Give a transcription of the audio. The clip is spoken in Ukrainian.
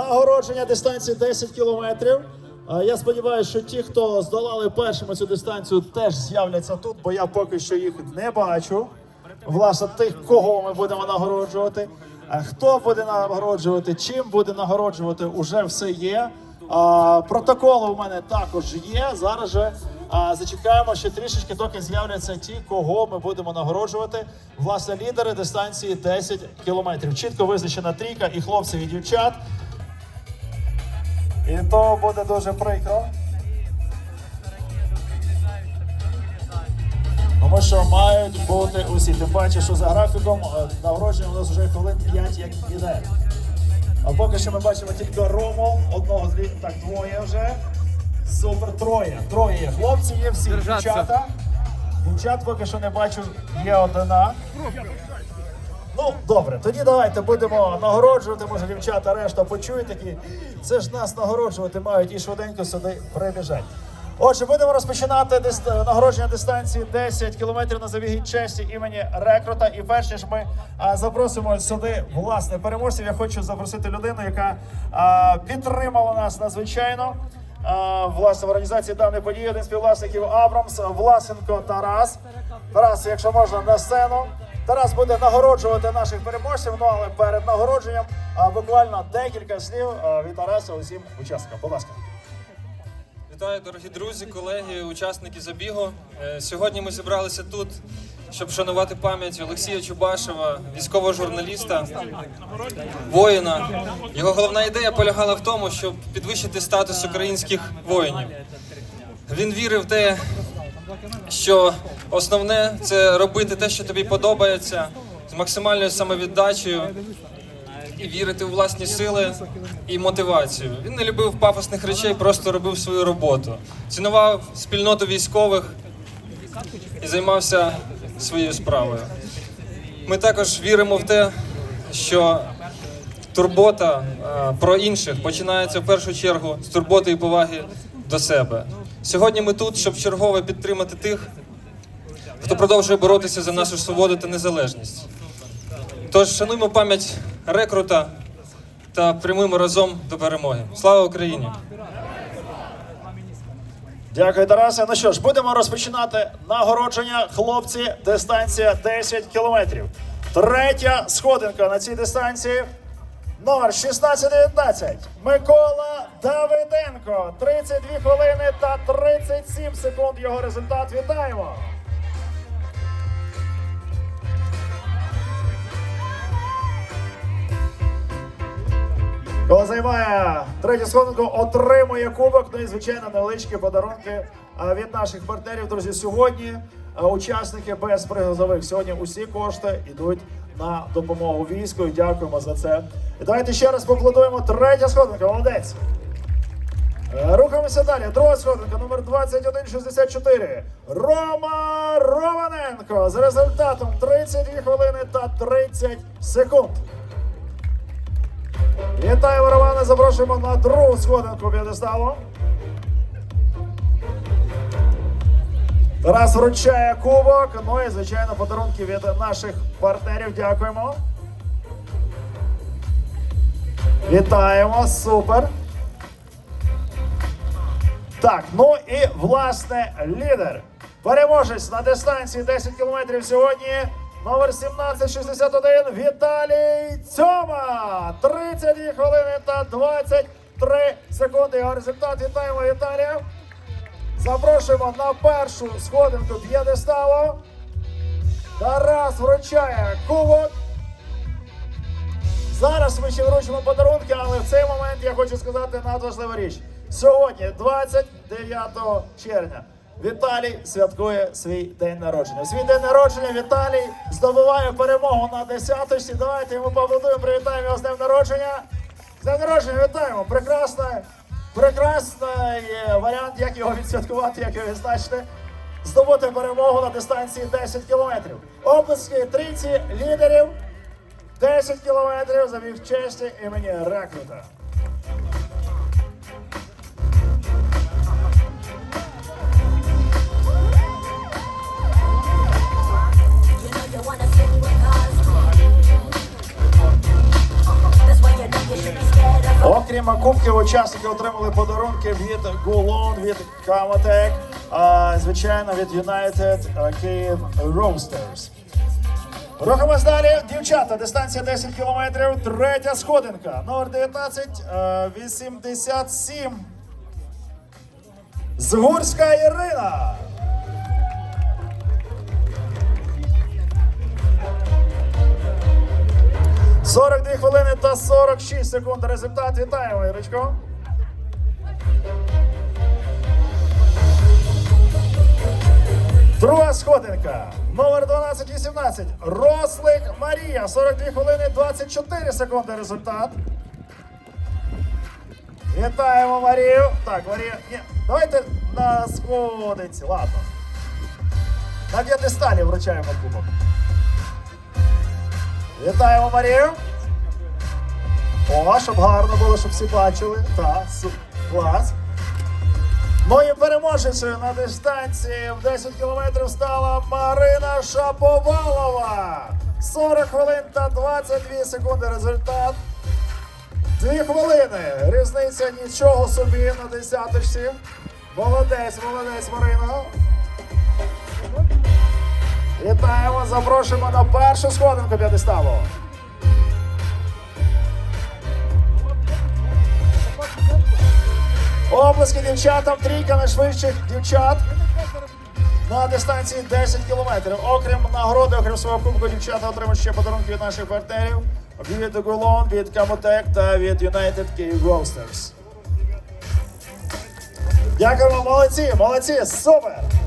нагородження дистанції 10 кілометрів. Я сподіваюся, що ті, хто здолали першими цю дистанцію, теж з'являться тут, бо я поки що їх не бачу. Власне, тих, кого ми будемо нагороджувати. Хто буде нагороджувати, чим буде нагороджувати, уже все є. Протоколи у мене також є. Зараз же зачекаємо ще трішечки, доки з'являться ті, кого ми будемо нагороджувати. Власне, лідери дистанції 10 кілометрів. Чітко визначена трійка і хлопців, і дівчат. І то буде дуже прикро. Тому що мають бути усі. Тим паче, що за графіком е, нагородження у нас вже хвилин 5 як іде. А поки що ми бачимо тільки Рому, одного з так, двоє вже. Супер, троє. Троє є. Хлопці є всі, дівчата. Дівчат поки що не бачу, є одна. Ну, добре, тоді давайте будемо нагороджувати, може дівчата решта почують такі. Це ж нас нагороджувати мають і швиденько сюди прибіжать. Отже, будемо розпочинати дис- нагородження дистанції 10 кілометрів на забігі честі імені Рекрута. І перш ніж ми а, запросимо сюди власне переможців, я хочу запросити людину, яка а, підтримала нас надзвичайно. А, власне в організації даної події один з співвласників Абрамс Власенко Тарас. Тарас, якщо можна, на сцену. Тарас буде нагороджувати наших переможців. Ну але перед нагородженням буквально декілька слів від Тараса усім учасникам. Будь ласка. Вітаю, дорогі друзі, колеги, учасники забігу. Е, Сьогодні ми зібралися тут, щоб вшанувати пам'ять Олексія Чубашева, військового журналіста, воїна. Його головна ідея полягала в тому, щоб підвищити статус українських воїнів. Він вірив в те, що основне це робити те, що тобі подобається, з максимальною самовіддачею і вірити у власні сили і мотивацію. Він не любив пафосних речей, просто робив свою роботу. Цінував спільноту військових і займався своєю справою. Ми також віримо в те, що турбота е, про інших починається в першу чергу з турботи і поваги до себе. Сьогодні ми тут, щоб чергове підтримати тих, хто продовжує боротися за нашу свободу та незалежність. Тож шануємо пам'ять рекрута та прямуємо разом до перемоги. Слава Україні! Дякую, Тарасе. Ну що ж, будемо розпочинати нагородження. Хлопці, дистанція 10 кілометрів. Третя сходинка на цій дистанції. Номер 1619. Микола Давиденко. 32 хвилини та 37 секунд. Його результат. Вітаємо! Займає третю сходинку, отримує кубок. Ну і звичайно невеличкі подарунки від наших партнерів. Друзі, сьогодні учасники без призових. Сьогодні усі кошти йдуть на допомогу війську. І дякуємо за це. І давайте ще раз поплодуємо. Третя сходинка. Молодець. Е, Рухаємося далі. Друга сходинка, номер 2164. Рома Романенко з результатом 32 хвилини та 30 секунд. Вітаємо Романа, запрошуємо на другу сходинку п'єдесталу. Тарас вручає кубок. Ну і, звичайно, подарунки від наших партнерів. Дякуємо. Вітаємо, супер. Так, ну і власне лідер. Переможець на дистанції 10 кілометрів сьогодні. Номер 1761 Віталій Цьома. 32 хвилини та 23 секунди. Результат. Вітаємо Віталія. Запрошуємо на першу сходинку п'єдесталу. Тарас вручає кубок. Зараз ми ще вручимо подарунки, але в цей момент я хочу сказати надважливу річ. Сьогодні, 29 червня, Віталій святкує свій день народження. Свій день народження Віталій здобуває перемогу на десяточці. Давайте йому поаплодуємо, привітаємо його з днем народження. З днем народження вітаємо! Прекрасна, прекрасний е, варіант, як його відсвяткувати, як його відзначити. Здобути перемогу на дистанції 10 кілометрів. Обласки трійці лідерів. 10 кілометрів забіг честі імені Рекрута. Окрім кубків, учасники отримали подарунки від Гулон, від Каматек, а, звичайно, від United Київ Roasters. Рухаємось далі. Дівчата, дистанція 10 кілометрів, третя сходинка. Номер 19, е, 87. Згурська Ірина. – 42 хвилини та 46 секунд. Результат. Вітаємо, Ірочко. Друга сходинка. Номер 12-18. Рослик Марія. 42 хвилини 24 секунди результат. Вітаємо Марію. Так, Марія. Ні, давайте на сходинці. Ладно. На п'ятисталі вручаємо кубок. Вітаємо Марію. О, щоб гарно було, щоб всі бачили. Так, клас. Ну і переможецею на дистанції в 10 кілометрів стала Марина Шаповалова. 40 хвилин та 22 секунди результат. Дві хвилини. Різниця нічого собі на десяточці. Молодець, молодець, Марина. Вітаємо, запрошуємо на першу сходинку п'ятиставу. Обласки дівчатам, трійка найшвидших дівчат на дистанції 10 кілометрів. Окрім нагороди, окрім свого кубку, дівчата отримують ще подарунки від наших партнерів. Від Гулон, від Камотек та від United Kyiv Roasters. Дякуємо, молодці, молодці, супер!